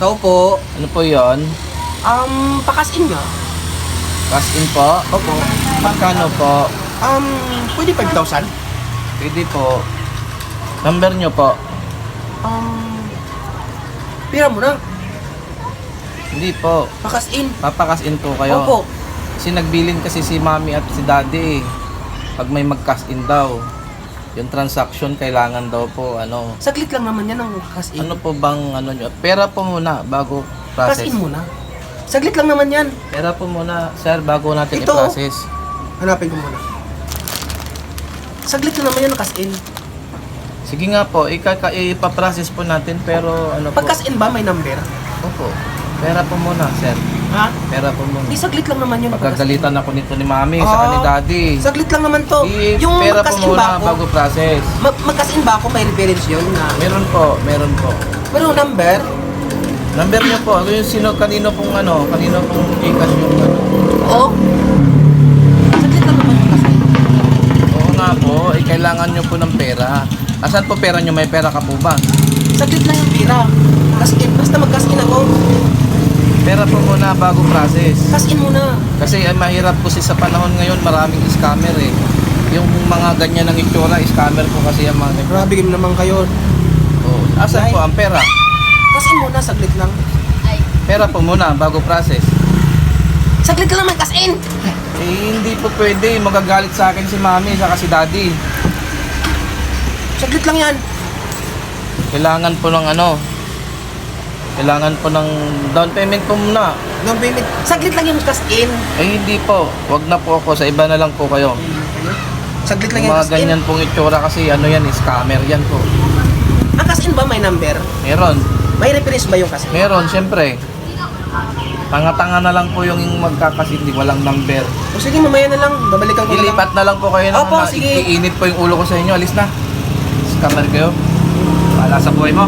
Tao po. Ano po yon? Um, pakasin nga. Cash in po? Opo. Magkano po? Um, pwede 5,000? Pwede po. Number nyo po? Um, pira mo na. Hindi po. Pakasin. Papakas in po kayo. Opo. Kasi nagbilin kasi si mami at si daddy eh. Pag may mag-cash in daw, yung transaction kailangan daw po ano. Saglit lang naman yan ang pakasin. Ano po bang ano nyo? Pera po muna bago process. Pakasin muna. Saglit lang naman yan. Pera po muna, sir, bago natin Ito. i-process. Hanapin ko muna. Saglit lang naman yan ang cash-in. Sige nga po, ikaka ipaprocess po natin pero ano Pag po. cash-in ba may number? Opo. Pera po muna, sir. Ha? Pera po muna. Di saglit lang naman yun. Pagkagalitan ako nito ni mami Ah. sa ni daddy. cash-in. Saglit lang naman to. I, yung pera po muna ako? bago process. Mag mag-cash-in ba ako may reference yun na Meron po, meron po. pero number Number niyo po, ano yung sino, kanino pong ano, kanino pong ikas yung ano. oo saglit lang naman yung cash-in. Oo nga po, eh, kailangan niyo po ng pera. Asan po pera niyo? May pera ka po ba? saglit lang yung pira cash-in basta mag-cash-in ako Pera po muna bago process. cash-in muna Kasi ay mahirap po si sa panahon ngayon, maraming scammer eh. Yung mga ganyan ng itsura, scammer po kasi yung mga ganyan. grabe yun naman kayo Oh, asan Ay. po ang pera? cash-in muna saglit lang Pera po muna bago process. saglit lang naman cash-in Eh, hindi po pwede. Magagalit sa akin si mami, saka si daddy. saglit lang yan Kailangan po ng ano, kailangan po ng down payment po muna. down payment saglit lang yung cash-in Eh, hindi po. Wag na po ako. Sa iba na lang po kayo. saglit lang Yung yung mga ganyan pong itsura kasi ano yan, scammer yan po. ang cash-in ba may number Meron. may reference ba yung cash-in Meron, siyempre. Tanga-tanga na lang po yung magkakasindi, walang number. o sige mamaya na lang babalikan ko na lang Ilipat na lang po kayo ng Opo, mga sige. iinit po yung ulo ko sa inyo. Alis na. Scammer kayo. Wala sa buhay mo.